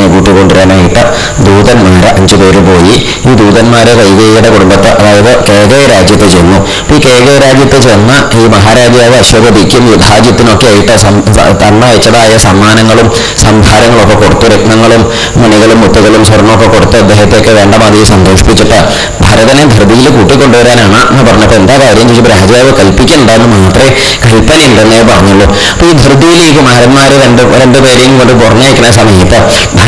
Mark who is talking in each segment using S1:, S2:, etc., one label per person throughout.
S1: ഭരതനെ കൂട്ടിക്കൊണ്ടുവരാനായിട്ട് ദൂതന്മാര് അഞ്ചു പേര് പോയി. ഈ ദൂതന്മാരെ കൈകേയുടെ കുടുംബത്തെ അതായത് കേകയ രാജ്യത്ത് ചെന്നു. ഈ കേകയ രാജ്യത്ത് ചെന്ന് ഈ മഹാരാജാവ് അശ്വപതിക്കും യുദ്ധാജിത്തിനൊക്കെ ആയിട്ട് തന്നയച്ചതായ സമ്മാനങ്ങളും സംഭാരങ്ങളും ഒക്കെ കൊടുത്തു. രത്നങ്ങളും മണികളും മുത്തുകളും സ്വർണമൊക്കെ കൊടുത്ത് അദ്ദേഹത്തെയൊക്കെ വേണ്ട മാതിരി സന്തോഷിപ്പിച്ചിട്ട് ഭരതനെ ധൃതിയിൽ കൂട്ടിക്കൊണ്ടുവരാനാണ് എന്ന് പറഞ്ഞപ്പോൾ എന്താ കാര്യം ചോദിച്ചപ്പോൾ രാജാവ് കൽപ്പിക്കണ്ടെന്ന് മാത്രമേ കൽപ്പനയുണ്ടെന്നേ പറഞ്ഞുള്ളൂ. അപ്പൊ ഈ ധൃതിയിലേക്ക് മഹാന്മാര് രണ്ട് രണ്ടുപേരെയും കൊണ്ട് പുറമേക്കുന്ന സമയത്ത്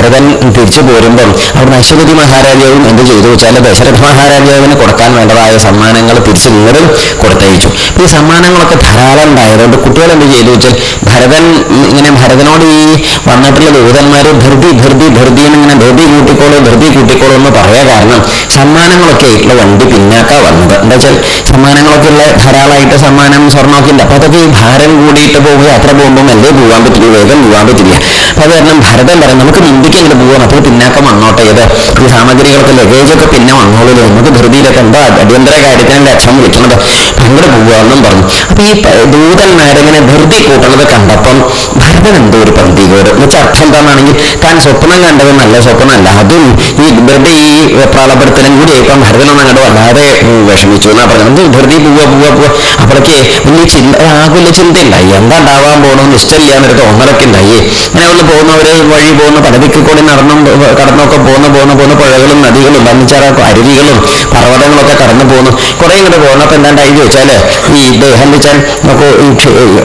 S1: ഭരതൻ തിരിച്ചു പോരുമ്പം അവിടുന്ന് അശ്വതി മഹാരാജാവും എന്ത് ചെയ്തു? വെച്ചാൽ ദശരഥ മഹാരാജാവിന് കൊടുക്കാൻ വേണ്ടതായ സമ്മാനങ്ങൾ തിരിച്ചു ഇങ്ങോട്ടും കൊടുത്തയച്ചു. ഈ സമ്മാനങ്ങളൊക്കെ ധാരാളം ഉണ്ടായതുകൊണ്ട് കുട്ടികൾ എന്ത് ചെയ്തു വെച്ചാൽ ഭരതൻ ഇങ്ങനെ ഭരതനോട് ഈ വന്നിട്ടുള്ള ദൂതന്മാര് ധൃതി ധൃതി ധൃതി എന്നിങ്ങനെ ധൃതി കൂട്ടിക്കോളൂ ധൃതി കൂട്ടിക്കോളൂ എന്ന് പറയാ കാരണം സമ്മാനങ്ങളൊക്കെ ഉള്ള വണ്ടി പിന്നാക്കാ വന്നത്. എന്താ വെച്ചാൽ സമ്മാനങ്ങളൊക്കെ ഉള്ള ധാരാളമായിട്ട് സമ്മാനം സ്വർണമൊക്കെ ഉണ്ട്. അപ്പൊ അതൊക്കെ ഈ ഭാരം കൂടിയിട്ട് പോകുക യാത്ര പോകുമ്പോൾ അല്ലേ പോകാൻ പറ്റില്ല വേഗം പോകാൻ പറ്റില്ല. അപ്പൊ അത് കാരണം ഭരതൻ പറയും നമുക്ക് മുമ്പിക്ക് ഇങ്ങനെ പോകണം അപ്പോൾ പിന്നാക്കം വന്നോട്ടെ ഇത് ഈ സാമഗ്രികളൊക്കെ ലഗേജൊക്കെ പിന്നെ വന്നോളൂ നമുക്ക് ധൃതിയിലൊക്കെ എന്താ അടിയന്തര കാര്യത്തിനല്ല ലക്ഷം വിളിക്കണത്? ഭയങ്കര പോകാമെന്നും പറഞ്ഞു. അപ്പൊ ഈ ദൂതന്മാരിങ്ങനെ ധൃതി കൂട്ടണത് കണ്ടപ്പം ഭരതൻ എന്തോ ഒരു പന്തികോട് എന്നുവെച്ചാൽ അർത്ഥം എന്താണെങ്കിൽ താൻ സ്വപ്നം കണ്ടത് നല്ല സ്വപ്നമല്ല. അതും ഈ വെറുതെ ഈ പ്രാളപ്പെടുത്തലും കൂടി ഇപ്പം ഭരതനൊന്നും അങ്ങോട്ട് വല്ലാതെ വിഷമിച്ചു എന്നാ പറഞ്ഞത്. ധൃതി പോവുക പോവുക പോവുക അപ്പോഴേക്ക് വലിയ ചിന്ത ആകുല ചിന്ത ഉണ്ടായി എന്താ ഉണ്ടാവാൻ പോകണമെന്ന് ഇഷ്ടമില്ല എന്നൊരു തോന്നലൊക്കെ ഉണ്ടായി. അങ്ങനെ പോകുന്നവര് വഴി പോകുന്ന പലതിക്ക് കൂടി നടന്നും കടന്നൊക്കെ പോകുന്ന പോകുന്ന പോകുന്ന പുഴകളും നദികളും വന്നിച്ചാറ അരുവികളും പർവതങ്ങളൊക്കെ കടന്നു പോകുന്നു കുറെ ഇങ്ങോട്ട് പോകുന്നപ്പോ എന്താണ്ടായി ചോദിച്ചാൽ ഈ ദേഹം വെച്ചാൽ നമുക്ക്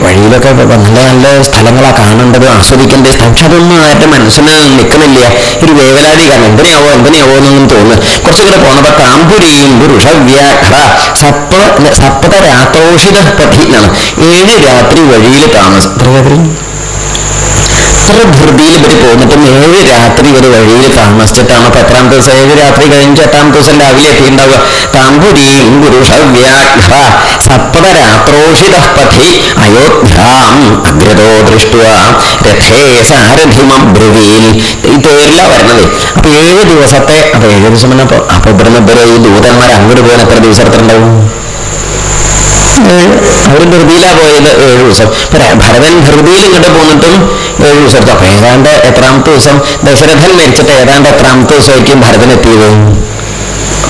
S1: വഴിയിലൊക്കെ നല്ല നല്ല സ്ഥലങ്ങളാ കാണേണ്ടത് ആസ്വദിക്കേണ്ടത് പക്ഷെ അതൊന്നും ആരുടെ മനസ്സിന് നിൽക്കുന്നില്ല ഒരു വേവലാതി കാരണം എന്തിനാവോ എന്തിനാവോ എന്നൊന്നും തോന്നുന്നു. കുറച്ചുകൂടെ പോകുന്നപ്പോ താമ്പുരിയും ഋഷവ്യാഘ്ര സപ്ത സപ്ത രാത്രോഷിത ഏഴ് രാത്രി വഴിയിൽ താമസം എത്ര രാത്രി? എത്ര ധൃതിയിൽ ഇവർ പോന്നിട്ടും ഏഴ് രാത്രി ഇവർ വഴിയിൽ താമസിച്ചിട്ടാണ് എത്രാം ദിവസം? ഏഴ് രാത്രി കഴിഞ്ഞ് എട്ടാം ദിവസം രാവിലെ എത്തിയിട്ടുണ്ടാവുക. താമ്പുരീം പുരുഷവ്യാഘ്ര സപ്ത രാത്രോഷിത പഥി അയോധ്യാം അഗ്രതോ ദൃഷ്ടുവ രഥേ സാരഥിമബ്രുവീൽ ഈ തേരില വരണത് അപ്പൊ ഏഴ് ദിവസത്തെ അപ്പൊ ഏഴ് ദിവസം വന്നപ്പോ അപ്പൊ ഇവിടുന്ന് ഇവരെ ഈ ദൂതന്മാർ അങ്ങോട്ട് പോകാൻ എത്ര ദിവസം എടുത്തിട്ടുണ്ടാവും? അവർ ധൃതിയില പോയത് ഏഴു ദിവസം. ഭരതൻ ധൃതിയിൽ ഇങ്ങോട്ട് പോന്നിട്ടും ഏഴു ദിവസം എടുത്തു. അപ്പൊ ഏതാണ്ട് എത്രാമത്തെ ദിവസം ദശരഥൻ മരിച്ചിട്ട് ഏതാണ്ട് എത്രാമത്തെ ദിവസമായിരിക്കും ഭരതൻ എത്തിയത്?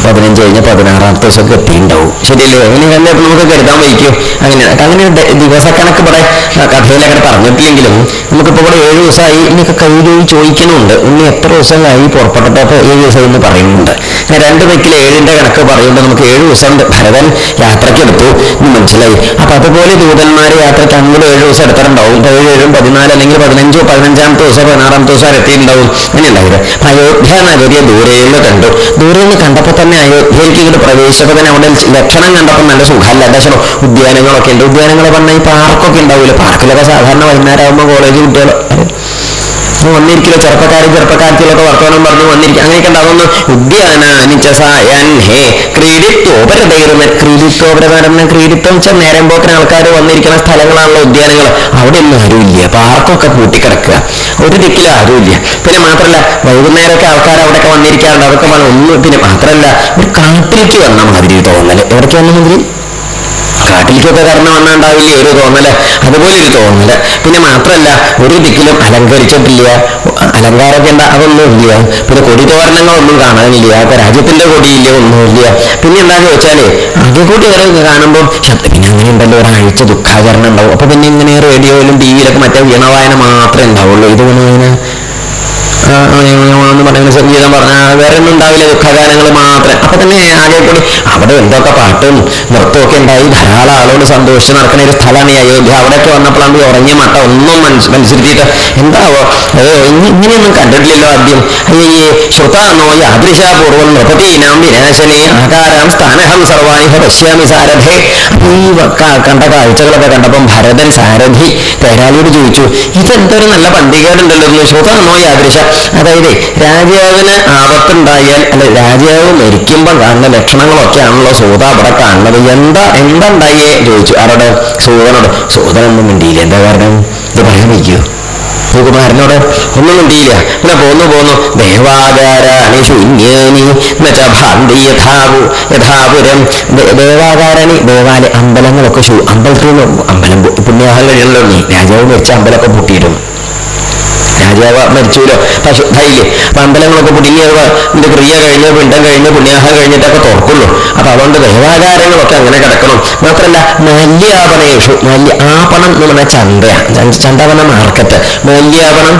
S1: പതിനഞ്ച് കഴിഞ്ഞ പതിനാറാമത്തെ ദിവസമൊക്കെ എത്തിയിട്ടുണ്ടാവും. ശരിയല്ലേ? അങ്ങനെ തന്നെ നമുക്ക് കരുതാൻ വയ്ക്കും. അങ്ങനെ അങ്ങനെ ദിവസക്കണക്ക് ഇവിടെ കഥയിലങ്ങനെ പറഞ്ഞിട്ടില്ലെങ്കിലും നമുക്കിപ്പോ ഇവിടെ ഏഴ് ദിവസമായി ഇനിയൊക്കെ കയ്യിൽ ചോദിക്കുന്നുണ്ട്. ഇനി എത്ര ദിവസമായി പുറപ്പെട്ടിട്ട് അപ്പൊ ഏഴ് ദിവസം എന്ന് പറയുന്നുണ്ട്. അങ്ങനെ രണ്ട് വെക്കിൽ ഏഴിന്റെ കണക്ക് പറയുമ്പോൾ നമുക്ക് ഏഴ് ദിവസം. ഭരതൻ യാത്രയ്ക്ക് എടുത്തു. എന്ന് മനസ്സിലായി. അപ്പൊ അതുപോലെ ദൂതന്മാരെ യാത്രയ്ക്ക് അങ്ങനെ ഏഴ് ദിവസം എടുത്തിട്ടുണ്ടാവും ഏഴ് ഏഴും പതിനാല് അല്ലെങ്കിൽ പതിനഞ്ചോ പതിനഞ്ചാമത്തെ ദിവസം പതിനാറാമത്തെ ദിവസം എത്തിയിട്ടുണ്ടാവും. അങ്ങനെ ഉണ്ടായത് അപ്പൊ അയോധ്യ നഗരിയെ ദൂരെ നിന്ന് കണ്ടു. ദൂരെ നിന്ന് കണ്ടപ്പോൾ തന്നെ അയോധ്യയിലേക്ക് ഇങ്ങോട്ട് പ്രവേശിച്ചപ്പോൾ തന്നെ അവിടെ ലക്ഷണം കണ്ടപ്പോൾ നല്ല സുഖമല്ല. എന്താ ഉദ്യാനങ്ങളൊക്കെ ഉണ്ട്. ഉദ്യാനങ്ങൾ പറഞ്ഞാൽ ഈ പാർക്കൊക്കെ ഉണ്ടാവില്ല പാർക്കിലൊക്കെ സാധാരണ വൈകുന്നേരം ആകുമ്പോൾ കോളേജ് കുട്ടികൾ വന്നിരിക്കലോ ചെറുപ്പക്കാരും ചെറുപ്പക്കാരത്തിലൊക്കെ വർത്തമാനം പറഞ്ഞു വന്നിരിക്കുക അങ്ങനെയൊക്കെ ഉണ്ടാവുന്നു ഉദ്യാനാനി ച സായാൻ ഹേ ക്രീഡിത്വോപരതീർന്ന് ക്രീഡിത്വോപരതീർന്ന് ക്രീഡിത്വം വെച്ചാൽ നേരം പോക്കിന് ആൾക്കാർ വന്നിരിക്കുന്ന സ്ഥലങ്ങളാണല്ലോ ഉദ്യാനങ്ങൾ അവിടെ ഒന്നും ആരുമില്ല. പാർക്കൊക്കെ കൂട്ടിക്കിടക്കുക? ഒരു ദിക്കിൽ ആരുമില്ല. പിന്നെ മാത്രമല്ല വൈകുന്നേരമൊക്കെ ആൾക്കാർ അവിടെയൊക്കെ വന്നിരിക്കാറുണ്ട്. അതൊക്കെ പറഞ്ഞു ഒന്നും പിന്നെ മാത്രമല്ല ഒരു കാട്ടിലേക്ക് വന്ന മാതിരി തോന്നൽ. എവിടേക്ക് വന്ന മാതിരി? കാട്ടിലേക്കൊക്കെ കടന്നു ഉണ്ടാവില്ലേ ഒരു തോന്നൽ. അതുപോലെ ഒരു തോന്നൽ. പിന്നെ മാത്രല്ല ഒരു ദിക്കിലും അലങ്കരിച്ചിട്ടില്ല. അലങ്കാരമൊക്കെ ഉണ്ട് അതൊന്നും ഇല്ല പിന്നെ കൊടി തോരണങ്ങളൊന്നും കാണാനില്ല. അപ്പൊ രാജ്യത്തിന്റെ കൊടിയില്ല ഒന്നുമില്ല. പിന്നെ എന്താന്ന് വെച്ചാൽ കൂടി ഇങ്ങനെ കാണുമ്പോൾ പിന്നെ അങ്ങനെ ഉണ്ടല്ലോ ഒരാഴ്ച ദുഃഖാചരണം ഉണ്ടാവും. അപ്പൊ പിന്നെ ഇങ്ങനെ റേഡിയോയിലും ടി വിയിലൊക്കെ മറ്റേ വീണവായന മാത്രമേ ഉണ്ടാവുള്ളൂ. ഇത് വീണവായന എന്ന് പറയുന്ന സംഗീതം പറഞ്ഞ വേറെ ഒന്നും ഉണ്ടാവില്ല ദുഃഖഗാനങ്ങൾ മാത്രം. അപ്പൊ തന്നെ ആകെ അവിടെ എന്തൊക്കെ പാട്ടും നൃത്തമൊക്കെ ഉണ്ടായി. ധാരാളം ആളോട് സന്തോഷിച്ച് നടക്കുന്ന ഒരു സ്ഥലമാണ് ഈ അയോധ്യ. അവിടെയൊക്കെ വന്നപ്പോഴാണ് ഉറങ്ങിയ മട്ട ഒന്നും മനസ്സ് മനസ്സിരുത്തിയിട്ട് എന്താവോ? ഇങ്ങ- ഇങ്ങനെയൊന്നും കണ്ടിട്ടില്ലല്ലോ ആദ്യം. അയ്യേ ശ്രുതാനോ യാദൃശാപൂർവം നൃപതീനാം വിനാശനെ ആകാരാം സ്ഥാനഹം സർവാണിഹ പശ്യാമി സാരഥേ. ഈ കണ്ട കാഴ്ചകളൊക്കെ കണ്ടപ്പം ഭരതൻ സാരഥി തേരാളിയോട് ചോദിച്ചു ഇതെന്തൊരു നല്ല പണ്ടികേടുണ്ടല്ലോ ശ്രുതാനോ യാദൃശ അതായത് രാജാവിന് ആപത്തുണ്ടായാൽ അല്ലെ രാജാവ് മരിക്കുമ്പോൾ കാണുന്ന ലക്ഷണങ്ങളൊക്കെയാണല്ലോ സൂത അവിടെ കാണുന്നത്. എന്താ എന്തുണ്ടായേ ചോദിച്ചു. ആരോട്? സൂതനോട്. സൂതനൊന്നും മിണ്ടിയില്ല. എന്താ കാരണം? ഇത് പറയാൻ വയ്ക്കൂ. ഭൂകുമാരനോട് ഒന്നും മിണ്ടിയില്ല. പിന്നെ പോന്നു പോന്നു. ദേവാകാരാണി ശൂന്യാനി ഭാന്തി യഥാപു യഥാപുരം. ദേവാകാരാണി ദേവാലയ അമ്പലങ്ങളൊക്കെ അമ്പലത്തിൽ നിന്ന് അമ്പലം പുണ്യാഹം നീ. രാജാവ് മരിച്ച അമ്പലമൊക്കെ പൂട്ടിയിരുന്നു രാജാവ് മരിച്ചുല്ലോ പശു ധൈര്യം അപ്പൊ അമ്പലങ്ങളൊക്കെ കുടുങ്ങിയത് ഇതിന്റെ ക്രിയ കഴിഞ്ഞ പിണ്ടം കഴിഞ്ഞ് പുണ്യാഹം കഴിഞ്ഞിട്ടൊക്കെ തുറക്കുള്ളൂ. അപ്പൊ അതുകൊണ്ട് ദേവാകാരങ്ങളൊക്കെ അങ്ങനെ കിടക്കണം. മാത്രമല്ല മല്യാപണേഷു മല്യ ആപണം എന്ന് പറഞ്ഞാൽ ചന്തയാണ്. ചന്ത പറഞ്ഞ മാർക്കറ്റ്. മല്യാപണം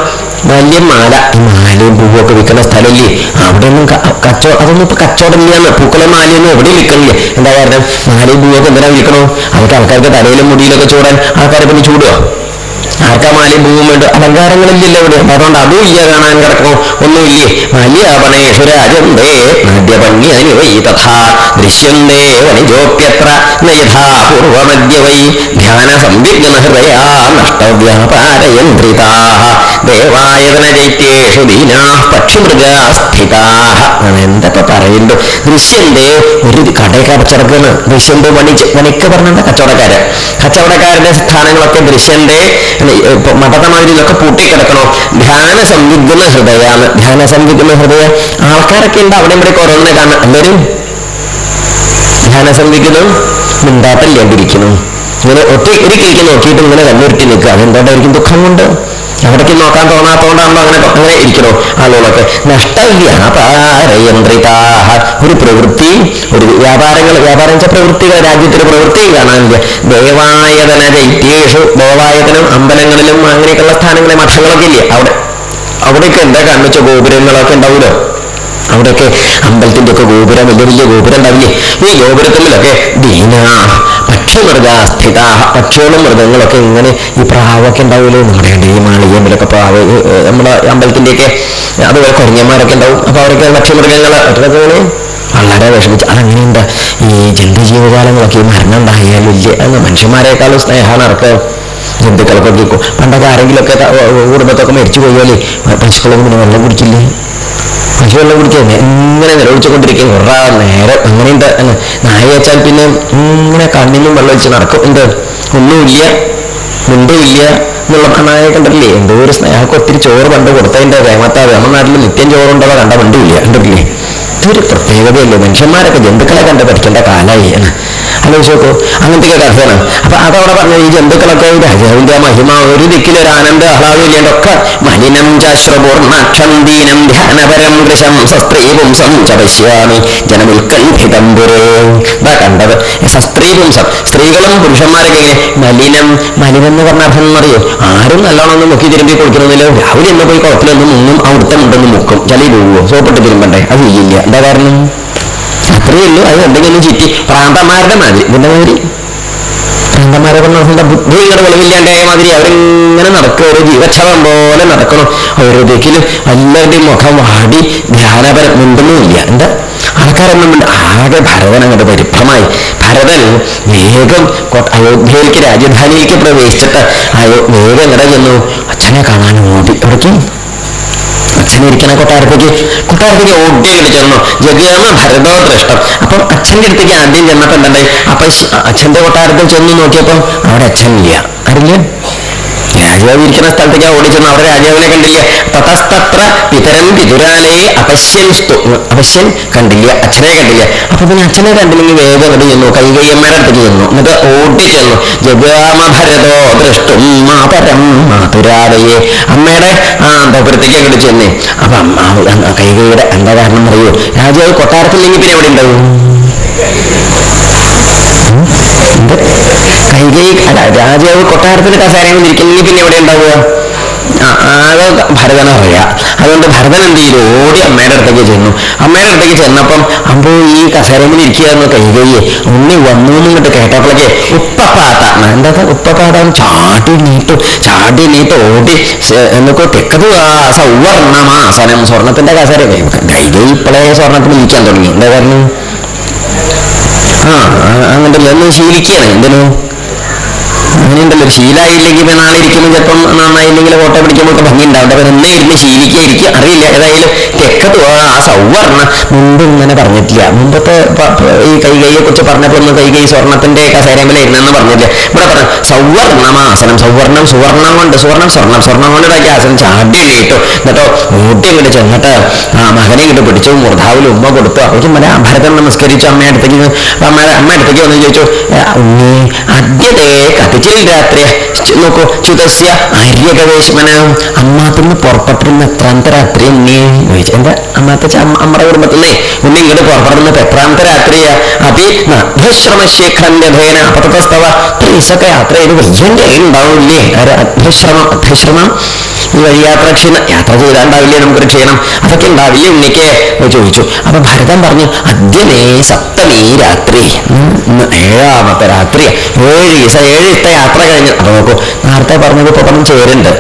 S1: വലിയ മാല മാലയും പൂവൊക്കെ വിൽക്കുന്ന സ്ഥലമില്ലേ? അവിടെയൊന്നും കച്ചോ അതൊന്നും ഇപ്പൊ കച്ചവടം ഇല്ലാന്ന് പൂക്കളെ മാലയൊന്നും എവിടെയും വിൽക്കണില്ലേ. എന്താ കാരണം? മാലയും പൂവൊക്കെ എന്തിനാ വിൽക്കണോ? അവർക്ക് ആൾക്കാർക്ക് തലയിലും മുടിയിലൊക്കെ ചൂടാൻ ആൾക്കാരെ പിന്നെ ചൂടുക ആർക്കാ മാലയും അലങ്കാരങ്ങളില്ല ഇവിടെ. അതുകൊണ്ട് അതും ഇല്ല കാണാൻ കിടക്കണോ ഒന്നുമില്ലേ? മല്യാപണേശ്വരാജന്തേ നാട്യപണ്യനി അനുവൈ തഥാ ദൃശ്യന്തേ വണിജോപ്യത്ര നയഥാ പൂർവമദ്യ വൈ ധ്യാന സംവിഘ്ന ഹൃദയാ നഷ്ടവ്യാപാരയന്ത്രിതാ ദേവായതന ചൈത്യേഷു ദീനാ പക്ഷിമൃഗാ സ്ഥിതാ എന്തൊക്കെ പറയുന്നു? ദൃശ്യന്തേ ഒരു കടയൊക്കെ അടച്ചിറക്കുന്ന ദൃശ്യന്തേ വണിജ് വണിക്ക് പറഞ്ഞ കച്ചവടക്കാരൻ കച്ചവടക്കാരുടെ സ്ഥാനങ്ങളൊക്കെ ദൃശ്യന്തേ ഇപ്പൊ മഠതമാതിരിയിലൊക്കെ പൂട്ടിക്കിടക്കണോ? ധ്യാന സംവിഗ്ന ഹൃദയാണ്. ധ്യാന സംവിഗ്ന ഹൃദയ. ആൾക്കാരൊക്കെ ഉണ്ട് അവിടെ ഇവിടെ ഓരോന്നിനെ കാണാൻ എല്ലാവരും ധ്യാന സംവിഗ്നം മിണ്ടാട്ടല്ലാണ്ടിരിക്കണം ഇങ്ങനെ ഒറ്റ ഒരിക്കലേക്ക് നോക്കിയിട്ട് ഇങ്ങനെ കണ്ണുരുട്ടി നിൽക്കുക. അതെന്താണ്ടായിരിക്കും ദുഃഖം കൊണ്ട്. അവിടേക്ക് നോക്കാൻ തോന്നാത്തോണ്ടാണല്ലോ അങ്ങനെ അങ്ങനെ ഇരിക്കണോ ആളുകളൊക്കെ നഷ്ടവ്യാപാരയന്ത്രിത ഒരു പ്രവൃത്തി ഒരു വ്യാപാരങ്ങൾ വ്യാപാരം വെച്ച പ്രവൃത്തികൾ രാജ്യത്തിന് പ്രവൃത്തി കാണാനില്ല ദേവായതന ചൈത്യേഷു ദേവായതനം അമ്പലങ്ങളിലും അങ്ങനെയൊക്കെയുള്ള സ്ഥാനങ്ങളിൽ മഠങ്ങളൊക്കെ ഇല്ലേ? അവിടെ അവിടെയൊക്കെ എന്താ കണ്ണുവെച്ച ഗോപുരങ്ങളൊക്കെ ഉണ്ടാവുമല്ലോ അവിടെയൊക്കെ അമ്പലത്തിന്റെ ഒക്കെ ഗോപുരം വലിയ വലിയ ഗോപുരം ഉണ്ടാവില്ലേ? ഈ ഗോപുരത്തിലൊക്കെ ദീന. പക്ഷിമൃഗാസ്ഥിത പക്ഷികളും മൃഗങ്ങളൊക്കെ ഇങ്ങനെ ഈ പ്രാവൊക്കെ ഉണ്ടാവുമല്ലോ നമ്മുടെ ഈ മാളികമ്പിലൊക്കെ പ്രാവ് നമ്മുടെ അമ്പലത്തിന്റെയൊക്കെ അതുപോലെ കുരങ്ങന്മാരൊക്കെ ഉണ്ടാവും. അപ്പൊ അവരൊക്കെ പക്ഷിമൃഗങ്ങൾ അവരൊക്കെ ഇങ്ങനെ വളരെ വിഷമിച്ച്. അതങ്ങനെയുണ്ട് ഈ ജന്തുജീവജാലങ്ങളൊക്കെ ഈ മരണം ഉണ്ടായാലും ഇല്ല? അങ്ങ് മനുഷ്യന്മാരെക്കാളും സ്നേഹമാണ് ഇറക്കുക ജന്തുക്കളൊക്കെ ഇപ്പൊ പണ്ടൊക്കെ ആരെങ്കിലുമൊക്കെ കുടുംബത്തൊക്കെ മരിച്ചു പോയാലേ പശുക്കളൊന്നും പിന്നെ വെള്ളം കുടിക്കില്ലേ പശു വെള്ളം കുടിക്കാൻ ഇങ്ങനെ നിലവിളിച്ചുകൊണ്ടിരിക്കും കുറേ നേരം അങ്ങനെയുണ്ട്. അങ്ങ് നായ വെച്ചാൽ പിന്നെ ഇങ്ങനെ കണ്ണിനും വെള്ളം ഒഴിച്ച് നടക്കും. എന്ത്? ഒന്നുമില്ല. മുണ്ടുമില്ല എന്നുള്ള നായ കണ്ടിട്ടില്ലേ? എന്തോ ഒരു സ്നേഹമൊക്കെ ഒത്തിരി ചോറ് പണ്ട് കൊടുത്തതിന്റെ വേമത്താവ് നമ്മുടെ നാട്ടിൽ നിത്യം ചോറുണ്ടോ കണ്ട മിണ്ടില്ല കണ്ടിട്ടില്ലേ? ഇതൊരു പ്രത്യേകതയല്ലേ. മനുഷ്യന്മാരൊക്കെ ജന്തുക്കളെ കണ്ട് പഠിക്കേണ്ട കാലമായി ആലോചിച്ച് നോക്കൂ അങ്ങനത്തെ കഥയാണ് അപ്പൊ അതവിടെ പറഞ്ഞ ഈ ജന്തുക്കളൊക്കെ രാജാവിന്റെ മഹിമ ഒരു ദിക്കിലൊരു ആനന്ദ ആഹ്ലാദില്ലാണ്ടൊക്കെ മലിനം ചാശ്രപൂർണക്ഷന്തീനം ധ്യാനപരം കൃശം സസ്ത്രീ പുംസം ച പശ്യാമി ജനമുൽക്കണ്ഠിതം പുരേ. ഇതാ കണ്ടത്. സസ്ത്രീ പുംസം സ്ത്രീകളും പുരുഷന്മാരൊക്കെ മലിനം മലിനം എന്ന് പറഞ്ഞ അർത്ഥം എന്നറിയോ? ആരും നല്ലോണം മുക്കി തിരുമ്പി കൊടുക്കണമെന്നില്ല രാവിലെ എന്ന് പോയി കുളത്തിലൊന്നും മുങ്ങും അവിടുത്തെ മുണ്ടെന്ന് മുക്കും. ചളി പോവുമോ സോപ്പിട്ട് തിരുമ്പണ്ടേ? അത് ചെയ്യില്ല. എന്താ കാരണം? അത്രയേ ഉള്ളൂ അത് എന്തെങ്കിലും ചുറ്റി. പ്രാന്തന്മാരുടെ മാതിരി. ഇതിന്റെ മാതിരി. പ്രാന്തന്മാരെ പറഞ്ഞ സ്വന്തം ബുദ്ധി ഇങ്ങനെ വെളിവില്ലാണ്ടായ മാതിരി അവരിങ്ങനെ നടക്കുക ഒരു ജീവക്ഷവം പോലെ നടക്കണം. ഓരോ ദിക്കിലും എല്ലാവരുടെയും മുഖം വാടി ധ്യാനപരം മിണ്ടുന്നുമില്ല. എന്താ? ആൾക്കാരൊന്നും ആകെ ഭരതൻ അങ്ങോട്ട് പരിഭ്രമായി. ഭരതൻ വേഗം അയോധ്യയിലേക്ക് രാജധാനിയിലേക്ക് പ്രവേശിച്ചിട്ട് അയോ വേഗം ചെന്നു? അച്ഛനെ കാണാൻ ഓടി. എവിടേക്ക്? അച്ഛനിരിക്കണ കൊട്ടാരത്തേക്ക് കൊട്ടാരത്തേക്ക് ഓടിയിട്ട് ചെന്നു ജഗാമ ഭരതോ ദൃഷ്ടം അപ്പം അച്ഛന്റെ അടുത്തേക്ക് ആദ്യം ചെന്നപ്പോ എന്തുണ്ടായി അപ്പൊ അച്ഛന്റെ കൊട്ടാരത്തിൽ ചെന്ന് നോക്കിയപ്പം അവിടെ അച്ഛനില്ല. അറിയില്ല രാജാവ് ഇരിക്കുന്ന സ്ഥലത്തേക്ക് ഓടി ചെന്ന്. അവിടെ രാജാവിനെ കണ്ടില്ല? തതസ്തത്ര പിതരം പിതുരാലയെ അപശ്യൻ അപശ്യൻ കണ്ടില്ല അച്ഛനെ കണ്ടില്ല. അപ്പൊ പിന്നെ അച്ഛനെ കണ്ടില്ലെങ്കിൽ വേഗം അങ്ങോട്ട് ചെന്നു. കൈകയ്യമ്മയുടെ അടുത്തേക്ക് ചെന്നു. എന്നിട്ട് ഓടി ചെന്നു. ജഗാമ ഭരതോ ദൃഷ്ടും മാതരം. മാതുരാലയെ അമ്മയുടെ ആ അന്തപുരത്തേക്ക് അങ്ങോട്ട് ചെന്നേ. അപ്പൊ അമ്മ കൈകയുടെ എന്താ കാരണം അറിയോ? രാജാവ് കൊട്ടാരത്തില്ലെങ്കിൽ പിന്നെ എവിടെ ഉണ്ടാവും? കൈകൈ രാജാവ് കൊട്ടാരത്തിൽ കസേരയിൽ പിന്നെ എവിടെ ഉണ്ടാവുക? ആകെ ഭരതനെ അറിയാം അതുകൊണ്ട് ഭരതൻ എന്ത് ചെയ്തു? ഓടി അമ്മയുടെ അടുത്തേക്ക് ചെന്നു. അമ്മയുടെ അടുത്തേക്ക് ചെന്നപ്പം അമ്പോ ഈ കസേരയിൽ ഇരിക്കുകയെന്ന് കൈകയെ ഉണ്ണി വന്നു എന്നിട്ട് കേട്ടപ്പോഴേക്ക് ഉപ്പപ്പാത്ത എന്താ ഉപ്പപ്പാതാൻ ചാടി നീട്ടു ചാടി നീട്ട് ഓടി എന്നൊക്കെ തെക്കത് സൗവർണമാസനം. സ്വർണത്തിന്റെ കസേര. കൈകൈ ഇപ്പോഴേ സ്വർണത്തിന് ഇരിക്കാൻ തുടങ്ങി. എന്താ കാരണം? ആ അങ്ങനെ ഒന്ന് ശീലിക്കുകയാണ് എന്തിനു? അങ്ങനെയുണ്ടല്ലോ ശീലമായില്ലെങ്കിൽ ഇപ്പൊ നാളെ ഇരിക്കുമ്പോൾ ചിലപ്പം നന്നായില്ലെങ്കിൽ ഫോട്ടോ പിടിക്കുമ്പോൾ ഒക്കെ ഭംഗി ഉണ്ടാവും അപ്പൊ എന്നെ ഇരുന്ന് ശീലിക്കുക അറിയില്ല. ഏതായാലും തെക്കത്ത് ആ സൗവർണ മുമ്പ് ഇങ്ങനെ പറഞ്ഞിട്ടില്ല. മുമ്പത്തെ ഈ കൈകൈയെ കുറിച്ച് പറഞ്ഞപ്പോൾ ഒന്ന് കൈകൈ സ്വർണത്തിന്റെ കസേരമേലെ ഇരുന്നെന്ന് പറഞ്ഞില്ല ഇവിടെ പറഞ്ഞു സൗവർണമാസനം. സൗവർണം സുവർണം കൊണ്ട് സുവർണം സ്വർണം. സ്വർണം കൊണ്ട് ഇതാക്കി ആസനം ചാടി നീട്ടു എന്നിട്ടോ മൂട്ടി ഇങ്ങോട്ട് ചെന്നിട്ട് ആ മകനെ ഇങ്ങോട്ട് പിടിച്ചു. മുർധാവിൽ ഉമ്മ കൊടുത്തു. അവർക്ക് മല ഭരതൻ നമസ്കരിച്ചു. അമ്മയുടെ അടുത്തേക്ക് അമ്മയുടെ അപ്പൊ അമ്മ അമ്മ അടുത്തേക്ക് വന്ന് ചോദിച്ചു "ഏ, ഉണ്ണി അദ്യതേ കഥിച്ചിൽ രാത്രി. നോക്കൂ ചുതസ്യ. ആര്യഗവേഷമന അമ്മാത്തിന്ന് പുറപ്പെട്ടിരുന്ന എത്രാമത്തെ രാത്രി എന്നേ ചോദിച്ചു. എന്താ? അമ്മാത്ത അമ്മയുടെ കുടുംബത്തിൽ ഒന്ന് ഇങ്ങോട്ട് പുറപ്പെടുന്നത് എത്രാമത്തെ രാത്രിയാ? അപ്പൊ അധ്യശ്രമശേഖരന്യധേന അപതസ്തവ ദിവസമൊക്കെ യാത്ര ചെയ്ത് വലിയ ഉണ്ടാവില്ലേ ഒരു അധ്യശ്രമം ഈ വഴിയാത്ര ക്ഷീണം. യാത്ര ചെയ്താണ്ടാവില്ലേ നമുക്കൊരു ക്ഷീണം? അതൊക്കെ ഉണ്ടാവില്ലേ ഉണ്ണിക്ക്? ചോദിച്ചു. അപ്പൊ ഭരതൻ പറഞ്ഞു അദ്യമേ സപ്തമി രാത്രി. ഏഴാമത്തെ രാത്രി. ഏഴ് ദിവസം ഏഴ് ദിവസത്തെ യാത്ര കഴിഞ്ഞു. അപ്പൊ നോക്കൂ നേരത്തെ പറഞ്ഞത് ഇപ്പൊ പറഞ്ഞു ചേരുണ്ട്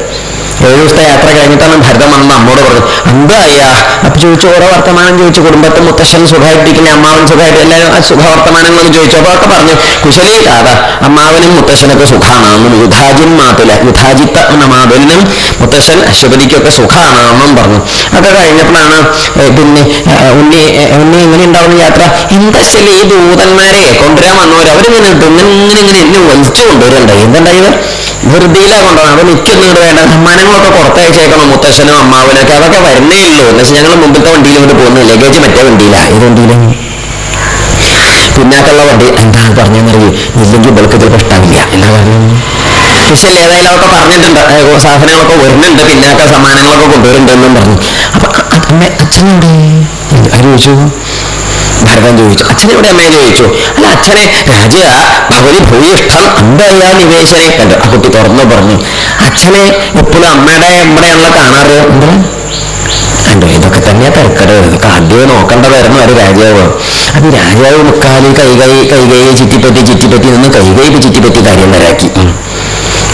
S1: ഏഴ് ദിവസത്തെ യാത്ര കഴിഞ്ഞിട്ടാണ് ഭരതം വന്ന് അമ്മോട് പറഞ്ഞു. എന്തായ അപ്പൊ ചോദിച്ചു ഓരോ വർത്തമാനം ചോദിച്ചു കുടുംബത്തെ മുത്തശ്ശൻ സുഖമായിട്ടിരിക്കുന്ന അമ്മാവൻ സുഖമായിട്ട് എല്ലാവരും സുഖവർത്തമാനങ്ങളൊക്കെ ചോദിച്ചു. അപ്പൊ ഒക്കെ പറഞ്ഞു. കുശലി കാത അമ്മാവനും മുത്തശ്ശനൊക്കെ സുഖാണെന്നും യുധാജിൻ മാതുല യുധാജിത്ത എന്ന മാതുലിനും മുത്തശ്ശൻ അശ്വപതിക്കൊക്കെ സുഖാണെന്നും പറഞ്ഞു. അതൊക്കെ കഴിഞ്ഞപ്പോഴാണ് പിന്നെ ഉണ്ണി ഉണ്ണി എങ്ങനെ ഉണ്ടാവുന്ന യാത്ര? എന്താ ഈ ദൂതന്മാരെ കൊണ്ടുവരാൻ വന്നവർ അവരിങ്ങനെ ഇങ്ങനെ ഇങ്ങനെ എന്നെ വലിച്ചു കൊണ്ടുവരുന്നുണ്ട് എന്തുണ്ടായത് ധൃതിയിലാ കൊണ്ടുപോകണം അവർ നിൽക്കുന്നുണ്ട് വേണ്ട. സമ്മാനങ്ങളൊക്കെ പുറത്തയച്ചേക്കണം മുത്തശ്ശനും അമ്മാവനൊക്കെ. അതൊക്കെ വരുന്നേ ഉള്ളൂ. എന്ന് വെച്ചാൽ ഞങ്ങൾ മുമ്പത്തെ വണ്ടിയിൽ ഇങ്ങോട്ട് പോകുന്നു ലഗേജ് മറ്റേ വണ്ടിയില്ല ഏത് വണ്ടിയിലും പിന്നാക്കുള്ള വണ്ടി. എന്താണ് പറഞ്ഞെന്നറിയൂ ഇല്ലെങ്കിൽ ഇവൾക്ക് ഇതിൽ ഇഷ്ടാവില്ല എന്താ പറഞ്ഞു പക്ഷേ ഏതായാലും ഒക്കെ പറഞ്ഞിട്ടുണ്ട് സാധനങ്ങളൊക്കെ വരുന്നുണ്ട്. പിന്നാക്ക സമ്മാനങ്ങളൊക്കെ കൊണ്ടുവരുന്നുണ്ടെന്നും പറഞ്ഞു. അപ്പൊ അമ്മ അച്ഛനുണ്ട് ആര് ചോദിച്ചു? ഭരതൻ ചോദിച്ചു. അച്ഛനെവിടെ അമ്മയെ ചോദിച്ചു. അല്ല അച്ഛനെ രാജ ഭഗവതി ഭൂയിഷ്ടം അമ്പയാ നിവേശനെ കണ്ടു. ആ കുട്ടി തുറന്നു പറഞ്ഞു. അച്ഛനെ എപ്പോഴും അമ്മയുടെ ഇവിടെയാണല്ലോ കാണാറ്. എന്താ കണ്ടോ ഇതൊക്കെ തന്നെയാ തിരക്കട് ഇതൊക്കെ ആദ്യമേ നോക്കേണ്ടതായിരുന്നു ഒരു രാജാവ്. അത് രാജാവ് മുക്കാലും കൈകൈ കൈകൈ ചുറ്റിപ്പറ്റി ചുറ്റിപ്പറ്റി നിന്ന് കൈകൈക്ക് ചുറ്റിപ്പറ്റി കാര്യം വരാക്കി.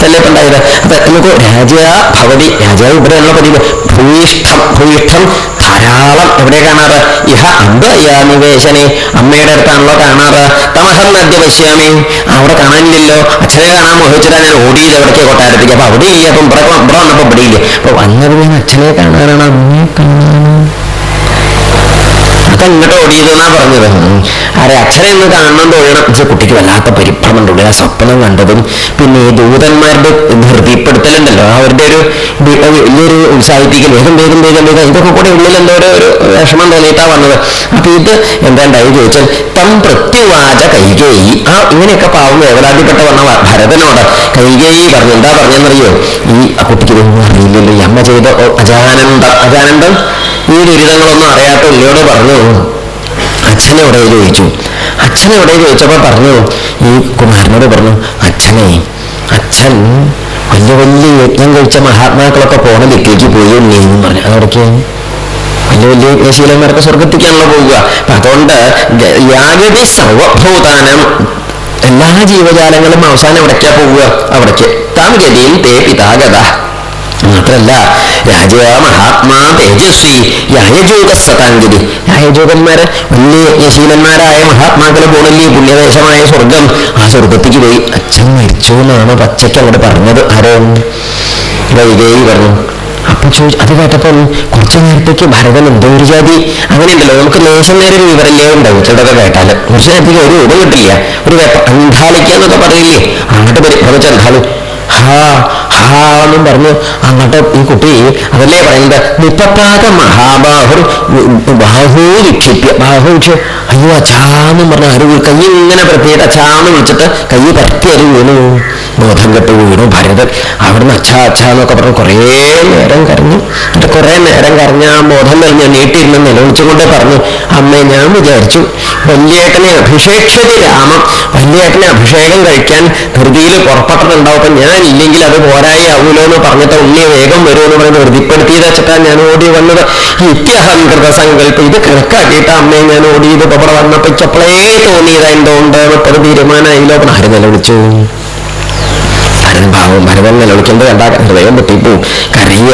S1: അല്ലേ ഉണ്ടായത് അപ്പൊ നമുക്ക് രാജ ഭവതി രാജാവ് ഇവിടെയുള്ള പതിവ്. ഭൂയിഷ്ഠം ഭൂയിഷ്ഠം ധാരാളം എവിടെ കാണാറ്? ഇഹ അമ്പയാ നിവേശനെ അമ്മയുടെ അടുത്താണല്ലോ കാണാറ്. തമഹം നദ്യ പശ്യാമി അവിടെ കാണാനില്ലല്ലോ. അച്ഛനെ കാണാൻ മോഹിച്ചിട്ടാ ഞാൻ ഓടിയില്ല എവിടേക്ക് കൊട്ടാരത്തേക്ക്. അപ്പൊ അവിടെ ഇല്ല അപ്പം ഇവിടെ വന്നപ്പോ ഇവിടെ ഇല്ല അപ്പൊ വന്നത് ഞാൻ അച്ഛനെ കാണാനാണ്. അമ്മയെ കാണാനാണ്. അപ്പൊ ഇങ്ങോട്ട് ഓടിയതെന്നാ പറഞ്ഞത്. അരെ ആരെ അച്ഛനെ ഇന്ന് കാണണം തോന്നണം പക്ഷെ കുട്ടിക്ക് വല്ലാത്ത പരിഭ്രമമുണ്ട് ആ സ്വപ്നം കണ്ടതും പിന്നെ ഈ ദൂതന്മാരുടെ ധൃതിപ്പെടുത്തലുണ്ടല്ലോ. അവരുടെ ഒരു വലിയൊരു ഉത്സാഹിപ്പിക്കൽ. വേഗം വേഗം വേഗം വേഗം ഇതൊക്കെ കൂടെ ഉള്ളിൽ എന്തോ ഒരു വിഷമം തോന്നിയിട്ടാ വന്നത്. അപ്പൊ ഇത് എന്താണ്ടായി ചോദിച്ചാൽ തം പ്രത്യുവാച കൈകേയി. ആ ഇങ്ങനെയൊക്കെ പാവം വേവലാതിപ്പെട്ട വന്ന ഭരതനോട് കൈകേയി പറഞ്ഞു. എന്താ പറഞ്ഞെന്നറിയോ? ഈ ആ കുട്ടിക്ക് ഇതൊന്നും അറിയില്ലല്ലോ. ഈ അമ്മ ചെയ്ത അജാനന്ദ അജാനന്ദം? ഈ ദുരിതങ്ങളൊന്നും അറിയാത്ത ഉള്ളിയോട് പറഞ്ഞു. അച്ഛനെവിടെ ചോദിച്ചു. അച്ഛനെവിടെ ചോദിച്ചപ്പോ പറഞ്ഞു ഈ കുമാരനോട് പറഞ്ഞു അച്ഛനെ അച്ഛൻ വലിയ വലിയ യജ്ഞം കഴിച്ച മഹാത്മാക്കളൊക്കെ പോണ ദിക്കിലേക്ക് പോയി എന്ന് പറഞ്ഞു. അതവിടേക്ക് വലിയ വലിയ യശീലന്മാരൊക്കെ സ്വർഗത്തിക്കാണല്ലോ പോവുക. അപ്പൊ അതുകൊണ്ട് യാഗതി സർവഭൂതാനം. എല്ലാ ജീവജാലങ്ങളും അവസാനം എവിടേക്കാ പോവുക? അവിടേക്ക്. താം ഗതിയിൽ തേ പിതാഗത. മാത്രല്ല രാജ മഹാത്മാ തേജസ്വി യായജോഗ സതാംഗതി യായജോഗന്മാര് വലിയ യശീലന്മാരായ മഹാത്മാക്കളെ പോണല്ലേ പുണ്യദേശമായ സ്വർഗം. ആ സ്വർഗത്തേക്ക് പോയി അച്ഛൻ മരിച്ചു എന്നാണ് പച്ചയ്ക്ക് അങ്ങോട്ട് പറഞ്ഞത്. ആരോ? വൈകേയി പറഞ്ഞു. അപ്പൊ ചോദിച്ചു അത് കേട്ടപ്പം കുറച്ചു നേരത്തേക്ക് ഭരതൻ എന്തോ ഒരു ജാതി? അങ്ങനെയുണ്ടല്ലോ നമുക്ക് ലേശം നേരം ഒരു വിവരല്ലേ ഉണ്ടാവും ചിലതൊക്കെ കേട്ടാൽ കുറച്ചു നേരത്തേക്ക് ഒരു രൂപം കിട്ടില്ല. ഒരു അന്ധാളിക്ക എന്നൊക്കെ പറയില്ലേ? അങ്ങോട്ട് പരിഭ്രമിച്ച അന്ധാൾ ഹാ ഹാ എന്നും പറഞ്ഞു. അങ്ങോട്ട് ഈ കുട്ടി അതല്ലേ പറയുന്നത്? മുപ്പത്താക മഹാബാഹു ബാഹു വിക്ഷിപ്യ ബാഹു വിക്ഷ അയ്യോ അച്ഛാന്നും പറഞ്ഞു ആര് വീ- കൈ ഇങ്ങനെ പ്രത്യേക അച്ഛാന്ന് വിളിച്ചിട്ട് കൈ പറ്റി അരു വീണു. ബോധം കെട്ട് വീണു ഭരതൻ അവിടുന്ന് അച്ഛാ അച്ഛാ എന്നൊക്കെ പറഞ്ഞു കുറേ നേരം കരഞ്ഞു. എന്നിട്ട് കുറേ നേരം കരഞ്ഞ ആ ബോധം കഴിഞ്ഞ നീട്ടിയിരുന്ന് നിലവിളിച്ചുകൊണ്ടേ പറഞ്ഞു അമ്മേ ഞാൻ വിചാരിച്ചു വല്യേട്ടനെ അഭിഷേക്ഷതി രാമം. വല്യേട്ടനെ അഭിഷേകം കഴിക്കാൻ ധൃതിയിൽ പുറപ്പെട്ടിട്ടുണ്ടാവും. അപ്പൊ ഞാൻ ഇല്ലെങ്കിൽ അത് പോരായി ആവൂലോ എന്ന് പറഞ്ഞിട്ട് ഉണ്ണി വേഗം വരുമെന്ന് പറഞ്ഞ് ധൃതിപ്പെടുത്തിയത് വെച്ചിട്ടാ ഞാൻ ഓടി വന്നത്. ഇത്യഹം കൃതസങ്കല്പം ഇത് കിഴക്കാക്കിയിട്ട് അമ്മയെ ഞാൻ ഓടിയത്. ഇവിടെ വന്നപ്പോ ഇച്ചപ്പോഴേ തോന്നിയത് എന്തുകൊണ്ട് ഇപ്പൊ തീരുമാനമായില്ലോ? അപ്പൊ ആര് നിലവിളിച്ചു. ഭാവം ഭരതൻ നിലവിളിക്കുന്നത് കണ്ടാ ഹൃദയം പൊട്ടിപ്പോവും. കരയുക.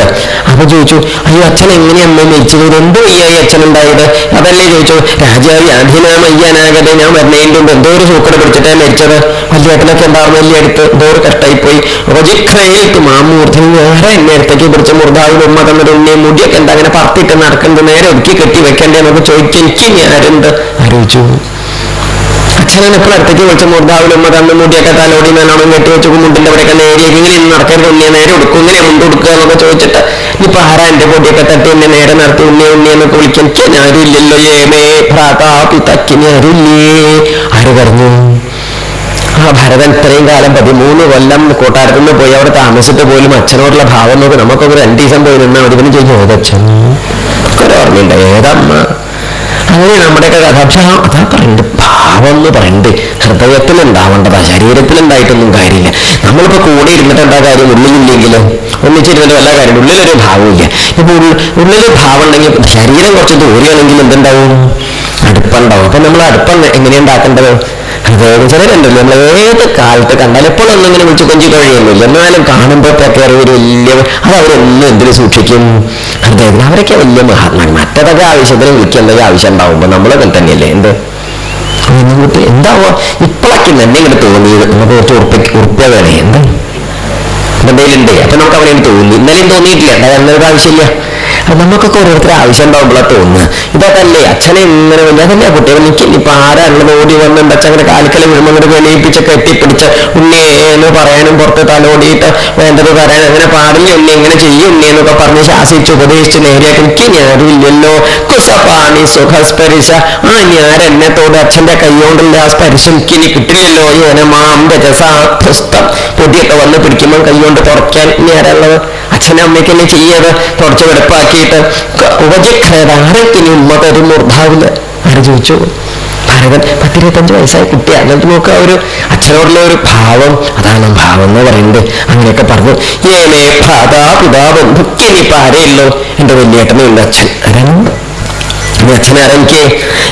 S1: അപ്പൊ ചോദിച്ചു അയ്യോ അച്ഛൻ എങ്ങനെ അമ്മ മരിച്ചത്? എന്ത് വയ്യായി അച്ഛൻ ഉണ്ടായത്? അതല്ലേ ചോദിച്ചു രാജാവ് അധീനാമ അയ്യാനാകട്ടെ ഞാൻ വരുന്നതിന്റെ മുമ്പ് എന്തോ ഒരു സൂക്കട് പിടിച്ചിട്ടാണ് മരിച്ചത്. വലിയേട്ടനൊക്കെ വലിയ അടുത്ത് എന്തോ ഒരു കഷ്ടായിപ്പോയി. റോജിഖ്രയേത്ത് മാമൂർത്തി നേരെ എന്നെ അടുത്തേക്ക് പിടിച്ച മുർദാവിന് ഉമ്മ തന്നിട്ട് ഉണ്ണി മുടിയൊക്കെ എന്താ അങ്ങനെ പറത്തിട്ട് നടക്കുന്നത്? നേരെ ഒതുക്കി കെട്ടി വെക്കണ്ടേ? എന്നൊക്കെ ചോദിച്ചു എനിക്ക് ഞാരുണ്ട് ആലോചിച്ചു അച്ഛനാണ് ഇപ്പോൾ അടുത്തേക്ക് വിളിച്ച മൂർധാവിലും ഉമ്മ തന്നു മുടിയൊക്കെ തലോടി നല്ലോണം കെട്ടി വെച്ചു മുണ്ടിന്റെ അവിടെയൊക്കെ നേരെയൊക്കെ ഇങ്ങനെ ഇന്ന് നടക്കരുത് ഉണ്ണിയെ. നേരെ ഇങ്ങനെ മുണ്ട് കൊടുക്കുക എന്നൊക്കെ ചോദിച്ചിട്ട് ഇനിയിപ്പോ ആരാ എന്റെ പൊടിയൊക്കെ തട്ടി എന്നെ നേരെ നടത്തി? ഉണ്ണിയെ ഉണ്ണിയെ എന്നൊക്കെ എനിക്ക് ആരുമില്ലല്ലോ ഏമേ ഭ്രാതാ പിതക്കിന് ആരുമില്ലേ ആര് പറഞ്ഞു? ആ ഭരതൻ ഇത്രയും കാലം പതിമൂന്ന് കൊല്ലം കൂട്ടാരത്തിൽ നിന്ന് പോയി. അവിടെ താമസിച്ചിട്ട് പോലും അച്ഛനോടുള്ള ഭാവം നോക്കി. നമുക്കൊക്കെ രണ്ടു ദിവസം പോയി നിന്നാൽ മതി. പിന്നെ ചോദിച്ചു ഏതച്ഛൻ ഓർമ്മയുണ്ട് ഏതമ്മ? അങ്ങനെ നമ്മുടെയൊക്കെ കഥ പക്ഷെ ആ അതാ പറയുന്നുണ്ട് ഭാവം എന്ന് പറയുന്നുണ്ട് ഹൃദയത്തിൽ ഉണ്ടാവേണ്ടതാ ശരീരത്തിൽ ഉണ്ടായിട്ടൊന്നും കാര്യമില്ല. നമ്മളിപ്പോ കൂടെ ഇരുന്നിട്ട് എന്താ കാര്യം? ഉള്ളിലില്ലെങ്കിലും? ഒന്നിച്ചിരുന്നിട്ട് വല്ല കാര്യം? ഉള്ളിലൊരു ഭാവമില്ല ഇപ്പൊ ഉള്ളിലൊരു ഭാവം ഉണ്ടെങ്കിൽ ശരീരം കുറച്ച് ദൂരെയാണെങ്കിൽ എന്തുണ്ടാവും? അടുപ്പുണ്ടാവും. അപ്പൊ നമ്മൾ അടുപ്പം എങ്ങനെയാണ് ഉണ്ടാക്കേണ്ടത്? ഹൃദയം ചിലരുണ്ടല്ലോ നമ്മൾ ഏത് കാലത്ത് കണ്ടാൽ എപ്പോഴൊന്നും ഒന്നിങ്ങനെ വിളിച്ച് കൊഞ്ചി കഴിയുന്നില്ല എന്നാലും കാണുമ്പോഴത്തേക്ക് ഒരു വലിയ അത് അവരൊന്നും എന്തിനു സൂക്ഷിക്കും? ഹൃദയത്തിന് അവരൊക്കെ വലിയ മഹാത്മാൻ മറ്റതൊക്കെ ആവശ്യത്തിന് വിളിക്കേണ്ടത് ആവശ്യം ഉണ്ടാവുമ്പോ നമ്മളൊക്കെ തന്നെയല്ലേ? എന്ത്? എന്നിട്ട് എന്താവോ? ഇപ്പോഴൊക്കെ തന്നെ ഇങ്ങനെ തോന്നിയത്? നമുക്ക് കുറച്ച് ഉറപ്പിക്ക് ഉറപ്പിക്കാതെ എന്താ എന്തെങ്കിലുണ്ട് അപ്പൊ നമുക്ക് അവിടെ തോന്നി ഇന്നലെയും തോന്നിയിട്ടില്ല. ആവശ്യമില്ല അപ്പൊ നമുക്കൊക്കെ ഓരോരുത്തർ ആവശ്യം ഉണ്ടാവുമ്പോഴാണ് തോന്നുന്നത് ഇതല്ലേ അച്ഛനെ ഇങ്ങനെ വലിയ അതല്ലേ കുട്ടികൾ എനിക്ക് ഇനിയിപ്പൊ ആരാണുള്ളത് ഓടി വന്നിട്ട് അച്ഛൻ അങ്ങനെ കാൽക്കല വീഴുമ്പോൾ അങ്ങനെ വെളിയിപ്പിച്ച് കെട്ടിപ്പിടിച്ച് ഉണ്ണിയെ എന്ന് പറയാനും പുറത്ത് തലോടിയിട്ട് വേണ്ടത് പറയാൻ അങ്ങനെ പാടില്ല ഉണ്ണി എങ്ങനെ ചെയ്യും ഉണ്ണി എന്നൊക്കെ പറഞ്ഞ് ശാസിച്ച് ഉപദേശിച്ച് നേരെയാക്കി എനിക്ക് ഞാനില്ലല്ലോ കുശപാണി സുഖസ്പരിശ ആ ഞാൻ തോട് അച്ഛന്റെ കൈകൊണ്ടുള്ള ആ സ്പരിശ എനിക്ക് ഇനി കിട്ടില്ലല്ലോ. ഏന മാം രജസാധ്യസ്ഥം പൊടിയൊക്കെ വന്ന് പിടിക്കുമ്പോൾ കൈകൊണ്ട് തുറക്കാൻ ഇനി ആരാളുള്ളത് അച്ഛനും അമ്മയ്ക്കെന്നെ ചെയ്യത് തുടച്ച് വെടുപ്പാക്കിയിട്ട് ഉപജിഖ്രേത ആരത്തിന് ഉമ്മ തരും മൂർധാവിൽ ആര് ചോദിച്ചു? ഭരതൻ പത്തിരുപത്തഞ്ച് വയസ്സായ കുട്ടിയാണ്. എന്നിട്ട് നോക്കുക ഒരു അച്ഛനോടുള്ള ഒരു ഭാവം അതാണ് ഭാവം എന്ന് പറയുന്നത്. അങ്ങനെയൊക്കെ പറഞ്ഞു ഏനേ ഭാതാ പിതാ ബന്ധുക്ക് ഇപ്പൊ ആരെയുള്ളൂ എന്റെ വലിയേട്ടനും ഉണ്ട് അച്ഛൻ ആരാണ് എന്റെ അച്ഛനാരെനിക്ക്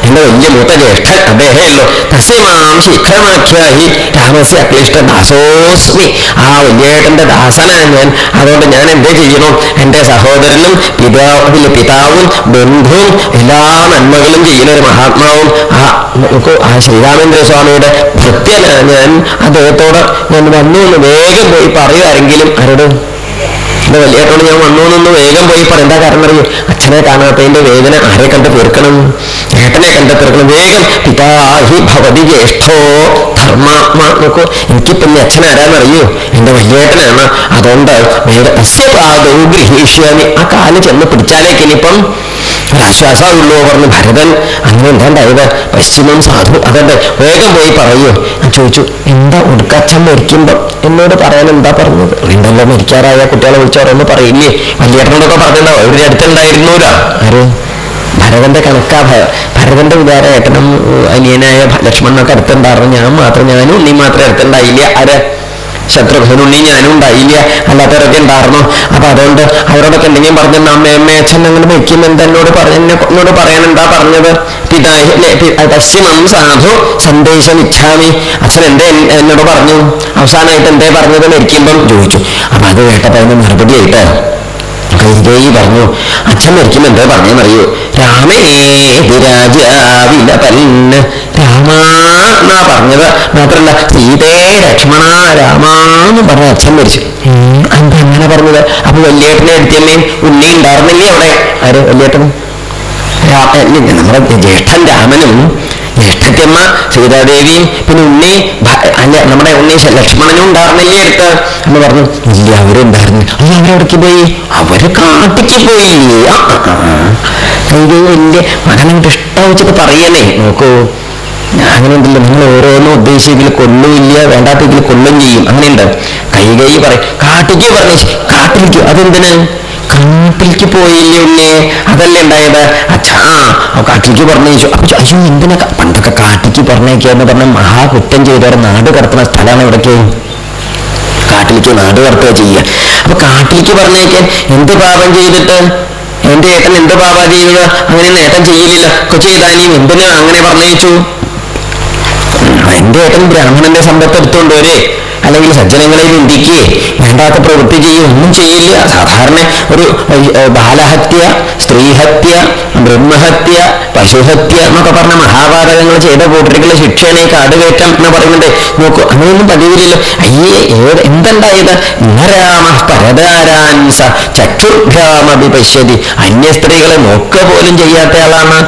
S1: എന്റെ വലിയ മൂത്ത ജ്യേഷ്ഠൻ അദ്ദേഹമല്ലോ തസ്യമാം ശീഘ്രമാഖ്യാഹി രാമസ്യ അക്ലിഷ്ട ദാസോസ്മി. ആ വലിയേട്ടന്റെ ദാസനാണ് ഞാൻ. അതുകൊണ്ട് ഞാൻ എന്തേ ചെയ്യണം എന്റെ സഹോദരനും പിതാവിൽ പിതാവും ബന്ധുവും എല്ലാ നന്മകളും ചെയ്യുന്ന ഒരു മഹാത്മാവും. ആ നോക്കൂ ആ ശ്രീരാമേന്ദ്ര സ്വാമിയുടെ ഭക്തനാണ് ഞാൻ. അദ്ദേഹത്തോട് ഞാൻ വന്നു വേഗം പോയി പറയുമാരെങ്കിലും ആരോട് എന്റെ വലിയേട്ടോട് ഞാൻ വന്നു എന്നൊന്ന് വേഗം പോയി പറ. എന്താ കാരണം അറിയോ? അച്ഛനെ കാണാത്തതിന്റെ വേദന ആരെ കണ്ട് തീർക്കണം? ഏട്ടനെ കണ്ട് തീർക്കണം. വേഗം പിതാഹി ഭവതി ജ്യേഷ്ഠോ ധർമാത്മാ നോക്കൂ. എനിക്കിപ്പം ഇനി അച്ഛൻ ആരാന്നറിയോ? എന്റെ വലിയേട്ടനാണ് അതുകൊണ്ട് വേണ്ട ഗൃഹീഷ്യാമി. ആ കാൽ ചെന്ന് പിടിച്ചാലേക്ക് ഇനിയിപ്പം ഒരാശ്വാസമുള്ളൂ പറഞ്ഞു ഭരതൻ അങ്ങനെ എന്താ ഉണ്ടായത് പശ്ചിമം സാധു അതെന്റെ വേഗം പോയി പറയൂ. ചോദിച്ചു എന്താ ഉടുക്കച്ഛൻ മരിക്കുമ്പോ? എന്നോട് പറയാൻ എന്താ പറഞ്ഞത്? എന്തല്ലോ മരിക്കാറായ കുട്ടികളെ വിളിച്ചാറൊന്നും പറയില്ലേ? വലിയേട്ടനോടൊക്കെ പറഞ്ഞിട്ടുണ്ടാവും ഇവിടെ അടുത്തുണ്ടായിരുന്നൂരാ ആര്? ഭരതന്റെ കണക്കാ ഭരതന്റെ വിചാര ഏട്ടനും അനിയനായ ലക്ഷ്മണനൊക്കെ അടുത്തുണ്ടായിരുന്നു. ഞാൻ മാത്രം ഞാനും നീ മാത്രം അടുത്തുണ്ടായില്ല. ആര്? ശത്രുഘ്നുണ്ണി ഞാനും ഉണ്ടായില്ല അല്ലാത്തവരൊക്കെ ഉണ്ടായിരുന്നു അപ്പൊ അതുകൊണ്ട് അവരോടൊക്കെ എന്തെങ്കിലും പറഞ്ഞു അമ്മ അമ്മ അച്ഛൻ അങ്ങനെ വെക്കും എന്നോട് പറഞ്ഞ എന്നോട് പറയാൻ എന്താ പറഞ്ഞത്? പിതാഹി ലെ- പി- സാധു സന്ദേശം ഇച്ഛാമി. അച്ഛൻ എന്തേ എന്നോട് പറഞ്ഞു? അവസാനമായിട്ട് എന്തേ പറഞ്ഞത് മരിക്കുമ്പം ചോദിച്ചു. അപ്പൊ അത് കേട്ടപ്പോ അതിന് മറുപടി ആയിട്ട് കൈകേയി പറഞ്ഞു അച്ഛൻ മരിക്കുമ്പോ പറഞ്ഞു പറഞ്ഞെന്നറിയൂ. രാമേ വിരാജാവിലപല്ല് രാമ എന്നാ പറഞ്ഞത് മാത്രല്ല സീതേ ലക്ഷ്മണ രാമാന്ന് പറഞ്ഞ അച്ഛൻ മരിച്ചു. എന്താ അങ്ങനെ പറഞ്ഞത്? അപ്പൊ വല്യേട്ടനെ എടുത്തമ്മയും ഉണ്ണി ഉണ്ടായിരുന്നില്ലേ അവിടെ? ആര്? വല്യേട്ടൻ? നമ്മുടെ ജ്യേഷ്ഠൻ രാമനും ജ്യേഷ്ഠത്തിയമ്മ സീതാദേവിയും പിന്നെ ഉണ്ണി അല്ല നമ്മുടെ ഉണ്ണി ലക്ഷ്മണനും ഉണ്ടായിരുന്നില്ലേ അടുത്ത്? എന്ന് പറഞ്ഞു ഇല്ല അവരുണ്ടായിരുന്നു. അല്ല അവരെവിടേക്ക് പോയി? അവർ കാട്ടിക്ക് പോയി. ആ. ഇത് വലിയ മകനോട് ഇഷ്ടം വെച്ചിട്ട് പറയണേ. നോക്കൂ അങ്ങനെ ഉണ്ടല്ലോ നിങ്ങൾ ഓരോന്നും ഉദ്ദേശിച്ചെങ്കിൽ കൊള്ളുമില്ല വേണ്ടാത്തെങ്കിൽ കൊല്ലും ചെയ്യും. അങ്ങനെയുണ്ട്. കൈ കൈ പറയും കാട്ടിക്ക് പറഞ്ഞു കാട്ടിലേക്ക് അതെന്തിന്? കാട്ടിലേക്ക് പോയില്ലേ ഉണ്ണേ അതല്ലേ ഉണ്ടായത്? അച്ഛാ കാട്ടിലേക്ക് പറഞ്ഞയച്ചു അപ്പൊ അയ്യോ എന്തിനാ പണ്ടൊക്കെ കാട്ടിലേക്ക് പറഞ്ഞേക്കാന്ന് പറഞ്ഞ മഹാകുറ്റം ചെയ്തവരെ നാട് കടത്തുന്ന സ്ഥലമാണ് ഇവിടേക്ക്. കാട്ടിലേക്ക് നാട് കടത്തുക ചെയ്യുക. അപ്പൊ കാട്ടിലേക്ക് പറഞ്ഞേക്കാൻ എന്ത് പാപം ചെയ്തിട്ട്? എന്റെ ഏട്ടൻ എന്ത് പാപാ ചെയ്യുന്നത്? അങ്ങനെ ഏട്ടൻ ചെയ്യില്ല കൊച്ചി ഇതാനും എന്തിനാ അങ്ങനെ പറഞ്ഞയച്ചു എന്റെ ബ്രാഹ്മണന്റെ സമ്പത്ത് എടുത്തുകൊണ്ട് വരെ? അല്ലെങ്കിൽ സജ്ജനങ്ങളെ നിന്ദിക്കുകയെ വേണ്ടാത്ത പ്രവൃത്തി ചെയ്യുക ഒന്നും ചെയ്യില്ല സാധാരണ ഒരു ബാലഹത്യ സ്ത്രീഹത്യ ബ്രഹ്മഹത്യ പശുഹത്യ എന്നൊക്കെ പറഞ്ഞ മഹാപാതകങ്ങൾ ചെയ്ത കൂട്ടരിക്കുള്ള ശിക്ഷേനെ കാടുകയറ്റം എന്ന് പറയുന്നത് നോക്കൂ അങ്ങനെയൊന്നും പതിവില്ലല്ലോ. അയ്യേ ഏത് എന്തുണ്ടായത്? നരാമ പരതാരാൻസ ചക്ഷുർഭ്യാമപി പശ്യതി. അന്യ സ്ത്രീകളെ നോക്കുക പോലും ചെയ്യാത്ത ആളാണ്.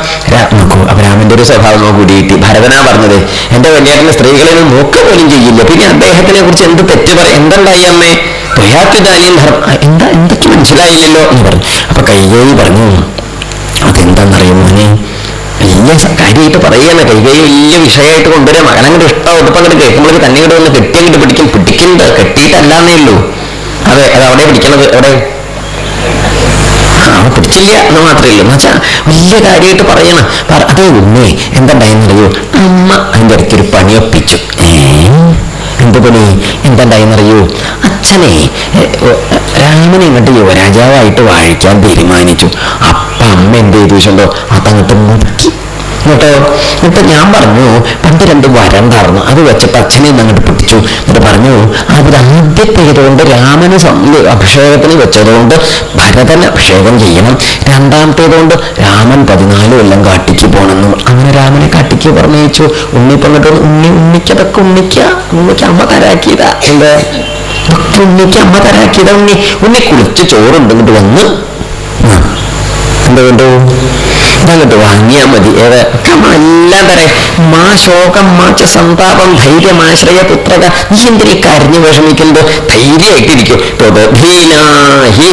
S1: നോക്കൂ രാമന്റെ ഒരു സ്വഭാവം കൂടിയിട്ട് ഭരതനാ പറഞ്ഞത്. എന്റെ വലിയേട്ടന് സ്ത്രീകളെ നോക്ക നോക്കുക പോലും ചെയ്യില്ല. പിന്നെ അദ്ദേഹത്തിനെ കുറിച്ച് എന്ത് തെറ്റ് പറ എന്തുണ്ടായി അമ്മേ? എന്താ എന്തൊക്കെ മനസ്സിലായില്ലല്ലോ എന്ന് പറഞ്ഞു. അപ്പൊ കൈകേയി പറഞ്ഞു അതെന്താണെന്നറിയോ മോനെ? വലിയ കാര്യമായിട്ട് പറയുകയാണ്. കൈകൈ വലിയ വിഷയമായിട്ട് മകൻ മകനങ്ങോട്ട് ഇഷ്ടം. ഇപ്പൊ അങ്ങോട്ട് കേൾക്കുമ്പോഴേക്ക് തന്നെ ഇങ്ങോട്ട് വന്ന് കെട്ടിയിട്ട് പിടിക്കും. പിടിക്കുന്നത് കെട്ടിയിട്ടല്ലാന്നേ ഉള്ളൂ. അതെ അത് അവിടെ പിടിക്കണത് അവിടെ ആ, അവൻ പിടിച്ചില്ല എന്ന് മാത്രമേ ഉള്ളൂ. എന്നുവെച്ചാ വലിയ കാര്യമായിട്ട് പറയണം. പറ- അതേ ഉമ്മേ എന്തുണ്ടായെന്നറിയോ അമ്മ അതിന്റെ ഒരു പണിയൊപ്പിച്ചു എന്ത് പണി? എന്തുണ്ടായെന്നറിയോ അച്ഛനെ രാമനെ ഇങ്ങോട്ട് യുവരാജാവായിട്ട് വാഴിക്കാൻ തീരുമാനിച്ചു. അപ്പ അമ്മ എന്ത് ചെയ്തു വെച്ചോ അതങ്ങോട്ട് മുക്കി. എന്നിട്ടോ എന്നിട്ട് ഞാൻ പറഞ്ഞു പണ്ട് രണ്ട് വരം ഉണ്ടായിരുന്നു അത് വെച്ചിട്ട് അച്ഛനെ അങ്ങോട്ട് പിടിച്ചു. എന്നിട്ട് പറഞ്ഞു അതിൽ ആദ്യത്തേതുകൊണ്ട് രാമന് അഭിഷേകത്തിന് അഭിഷേകത്തിന് വെച്ചതുകൊണ്ട് ഭരതൻ അഭിഷേകം ചെയ്യണം. രണ്ടാമത്തേതുകൊണ്ട് രാമൻ പതിനാല് കൊല്ലം കാട്ടിക്ക് പോകണമെന്നും അങ്ങനെ രാമനെ കാട്ടിക്ക് പറഞ്ഞയച്ചു. ഉണ്ണി പറഞ്ഞിട്ട് ഉണ്ണി ഉണ്ണിക്കതൊക്കെ ഉണ്ണിക്ക ഉണ്ണിക്ക് അമ്മ തരാക്കിയതാ. എന്താ ഉണ്ണിക്ക് അമ്മ തരാക്കിയതാ ഉണ്ണി. ഉണ്ണി കുളിച്ച് ചോറുണ്ട് ഇങ്ങോട്ട് വന്ന് ഇതങ്ങോട്ട് വാങ്ങിയാൽ മതി ഏത് എല്ലാം തരെ മാ ശോകം മാച്ച സന്താപം ധൈര്യമാശ്രയ പുത്രക. നീ എന്തിനീ കരഞ്ഞു വിഷമിക്കുന്നത് ധൈര്യമായിട്ടിരിക്കും. തൊതധീനാഹി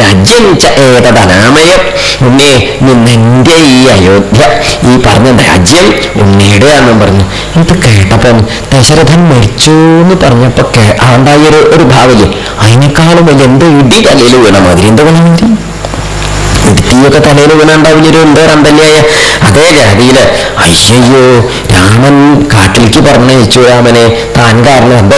S1: രാജ്യം ച ഏതദനാമയം. ഉണ്ണേ ഈ അയോധ്യ ഈ പറഞ്ഞ രാജ്യം ഉണ്ണിയുടെ ആണെന്നും പറഞ്ഞു. ഇത് കേട്ടപ്പം ദശരഥൻ മരിച്ചു എന്ന് പറഞ്ഞപ്പോ ഒരു ഒരു അതിനേക്കാളും വലിയ എന്തോ ഇടി തലയിൽ വീണ മാതിരി. എന്തോ തീയൊക്കെ തലയിൽ വീണുണ്ടാവില്ലൊരു എന്തോ രണ്ടല്യായ അതേ ജാതിയിൽ അയ്യോ രാമൻ കാട്ടിലേക്ക് പറഞ്ഞയച്ചു രാമനെ. താൻ കാരണം എന്തോ